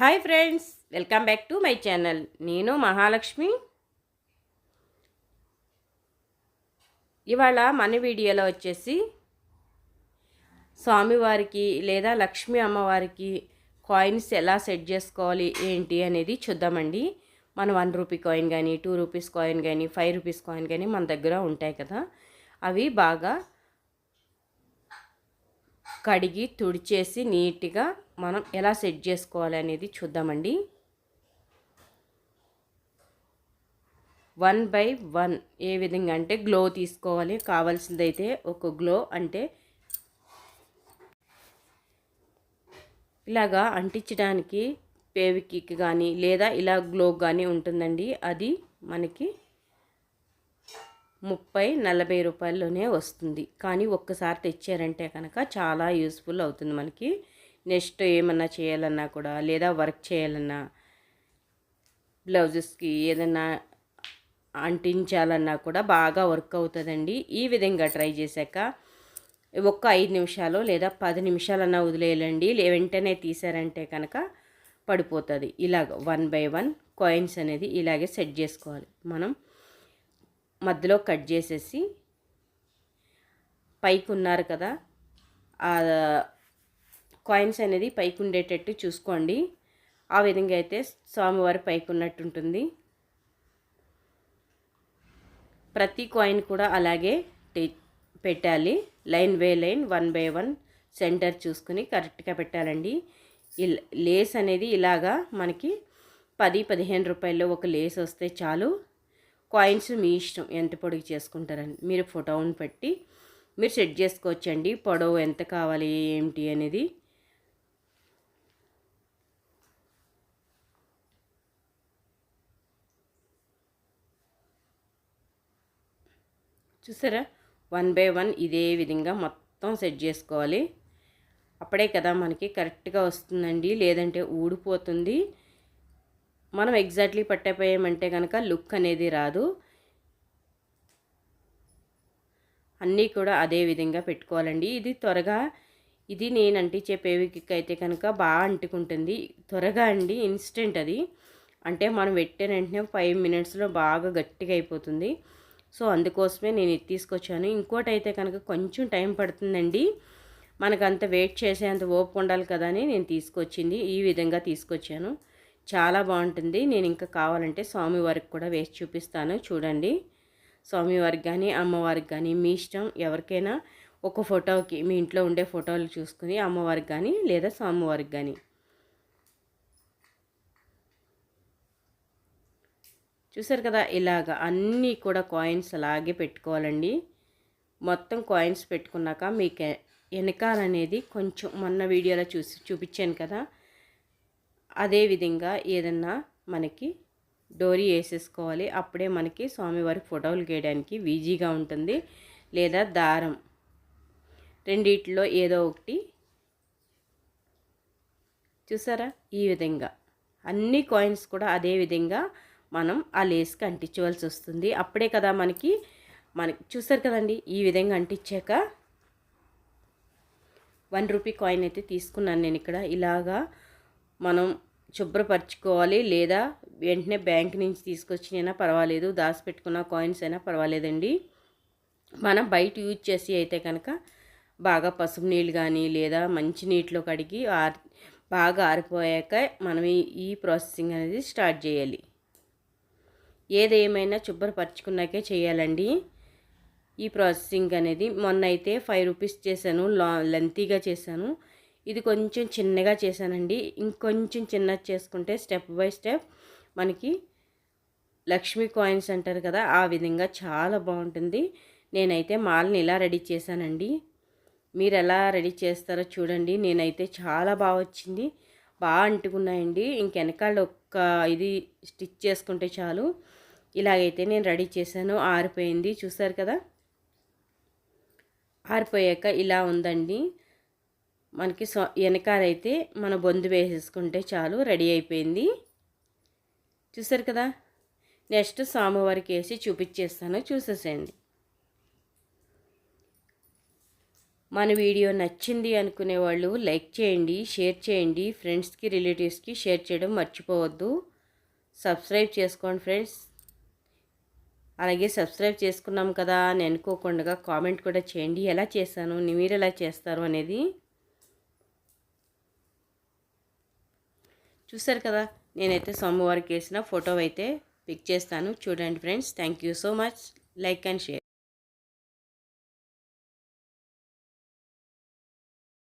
Hi friends welcome back to my channel నేను మహాలక్ష్మి ఇవాళ మన వీడియోలో వచ్చేసి స్వామివారికి లేదా లక్ష్మీ అమ్మవారికి కాయిన్స్ ఎలా సెట్ చేసుకోవాలి ఏంటి అనేది చూద్దామండి. మన వన్ రూపీ కాయిన్ కానీ టూ రూపీస్ కాయిన్ కానీ ఫైవ్ రూపీస్ కాయిన్ కానీ మన దగ్గర ఉంటాయి కదా. అవి బాగా కడిగి తుడిచేసి నీట్గా మనం ఎలా సెట్ చేసుకోవాలి అనేది చూద్దామండి. వన్ బై వన్ ఏ విధంగా అంటే గ్లో తీసుకోవాలి. కావాల్సిందైతే ఒక గ్లో అంటే ఇలాగా అంటించడానికి పేవికిక్ కానీ లేదా ఇలా గ్లో కానీ ఉంటుందండి. అది మనకి ముప్పై నలభై రూపాయల్లోనే వస్తుంది. కానీ ఒక్కసారి తెచ్చారంటే కనుక చాలా యూస్ఫుల్ అవుతుంది మనకి. నెక్స్ట్ ఏమన్నా చేయాలన్నా కూడా లేదా వర్క్ చేయాలన్నా బ్లౌజెస్కి ఏదన్నా అంటించాలన్నా కూడా బాగా వర్క్ అవుతుందండి. ఈ విధంగా ట్రై చేశాక ఒక్క ఐదు నిమిషాలు లేదా పది నిమిషాలన్నా వదిలేయాలండి. లే వెంటనే తీసారంటే కనుక పడిపోతుంది. ఇలాగ వన్ బై వన్ కాయిన్స్ అనేది ఇలాగే సెట్ చేసుకోవాలి. మనం మధ్యలో కట్ చేసేసి పైకి ఉన్నారు కదా. ఆ కాయిన్స్ అనేది పైకి ఉండేటట్టు చూసుకోండి. ఆ విధంగా అయితే స్వామివారి పైకి ఉన్నట్టు ఉంటుంది ప్రతి కాయిన్ కూడా అలాగే పెట్టాలి. Line by line one by one centre చూసుకుని కరెక్ట్గా పెట్టాలండి. లేస్ అనేది ఇలాగా మనకి పది పదిహేను రూపాయల్లో ఒక లేస్ వస్తే చాలు. కాయిన్స్ మీ ఇష్టం ఎంత పొడుగు చేసుకుంటారని. మీరు ఫోటోని పెట్టి మీరు సెట్ చేసుకోవచ్చండి. పొడవు ఎంత కావాలి ఏమిటి అనేది. చూసారా? వన్ బై వన్ ఇదే విధంగా మొత్తం సెట్ చేసుకోవాలి. అప్పుడే కదా మనకి కరెక్ట్గా వస్తుందండి. లేదంటే ఊడిపోతుంది. మనం ఎగ్జాక్ట్లీ పట్టపోయామంటే కనుక లుక్ అనేది రాదు. అన్నీ కూడా అదే విధంగా పెట్టుకోవాలండి. ఇది త్వరగా ఇది నేను అంటించే పేవికిక్ అయితే కనుక బాగా అంటుకుంటుంది. త్వరగా అండి ఇన్స్టెంట్ అది. అంటే మనం పెట్టిన వెంటనే ఫైవ్ మినిట్స్లో బాగా గట్టిగా అయిపోతుంది. సో అందుకోసమే నేను ఇది తీసుకొచ్చాను. ఇంకోటి అయితే కనుక కొంచెం టైం పడుతుందండి. మనకు అంత వెయిట్ చేసేంత ఓపిక ఉండాలి కదా అని నేను తీసుకొచ్చింది. ఈ విధంగా తీసుకొచ్చాను. చాలా బాగుంటుంది. నేను ఇంకా కావాలంటే స్వామివారికి కూడా వేసి చూపిస్తాను. చూడండి. స్వామివారికి కానీ అమ్మవారికి కానీ మీ ఇష్టం ఎవరికైనా ఒక ఫోటోకి మీ ఇంట్లో ఉండే ఫోటోలు చూసుకుని అమ్మవారికి కానీ లేదా స్వామివారికి కానీ చూసారు కదా ఇలాగ అన్నీ కూడా కాయిన్స్ అలాగే పెట్టుకోవాలండి. మొత్తం కాయిన్స్ పెట్టుకున్నాక మీకు వెనకాలనేది కొంచెం మొన్న వీడియోలో చూసి చూపించాను కదా అదే విధంగా ఏదన్నా మనకి డోరీ వేసేసుకోవాలి. అప్పుడే మనకి స్వామివారి ఫోటోలు గీయడానికి ఈజీగా ఉంటుంది. లేదా దారం. రెండిట్లో ఏదో ఒకటి. చూసారా? ఈ విధంగా. అన్ని కాయిన్స్ కూడా అదే విధంగా మనం ఆ లేస్కి అంటించవలసి వస్తుంది. అప్పుడే కదా మనకి మనకి చూసారు కదండి? ఈ విధంగా అంటించాక వన్ రూపీ కాయిన్ అయితే తీసుకున్నాను నేను ఇక్కడ. ఇలాగా మనం శుభ్రపరచుకోవాలి లేదా వెంటనే బ్యాంక్ నుంచి తీసుకొచ్చినైనా పర్వాలేదు దాచిపెట్టుకున్న కాయిన్స్ అయినా పర్వాలేదండి. మనం బయట యూజ్ చేసి అయితే కనుక బాగా పసుపు నీళ్ళు కానీ లేదా మంచి నీటిలో కడిగి ఆరి బాగా ఆరిపోయాక మనం ఈ ప్రాసెసింగ్ అనేది స్టార్ట్ చేయాలి. ఏదేమైనా శుభ్రపరచుకున్నాకే చేయాలండి. ఈ ప్రాసెసింగ్ అనేది మొన్న అయితే ఫైవ్ రూపీస్ చేశాను లా లెంతీగా చేశాను. ఇది కొంచెం చిన్నగా చేశానండి. ఇంకొంచెం చిన్నది చేసుకుంటే స్టెప్ బై స్టెప్ మనకి లక్ష్మీ కాయిన్స్ అంటారు కదా ఆ విధంగా చాలా బాగుంటుంది. నేనైతే మాల్ని ఇలా రెడీ చేశానండి. మీరు ఎలా రెడీ చేస్తారో చూడండి. నేనైతే చాలా బాగా వచ్చింది. బాగా అంటుకున్నాయండి. ఇంకెనకాల ఒక్క ఇది స్టిచ్ చేసుకుంటే చాలు. ఇలాగైతే నేను రెడీ చేశాను. ఆరిపోయింది. చూసారు కదా? ఆరిపోయాక ఇలా ఉందండి. మనకి సో వెనకాలైతే మన బొందు వేసేసుకుంటే చాలు రెడీ అయిపోయింది. చూసారు కదా? నెక్స్ట్ సోమవారికి వేసి చూపించేస్తాను చూసేసేయండి. మన వీడియో నచ్చింది అనుకునే వాళ్ళు లైక్ చేయండి షేర్ చేయండి ఫ్రెండ్స్కి రిలేటివ్స్కి షేర్ చేయడం మర్చిపోవద్దు. సబ్స్క్రైబ్ చేసుకోండి ఫ్రెండ్స్. అలాగే సబ్స్క్రైబ్ చేసుకున్నాం కదా అని అనుకోకుండా కామెంట్ కూడా చేయండి ఎలా చేశాను మీరు ఎలా చేస్తారు అనేది. చూసారు కదా నేనైతే సోమవారికి వేసిన ఫోటో అయితే పిక్ చేస్తాను. చూడండి friends thank you so much. Like and share.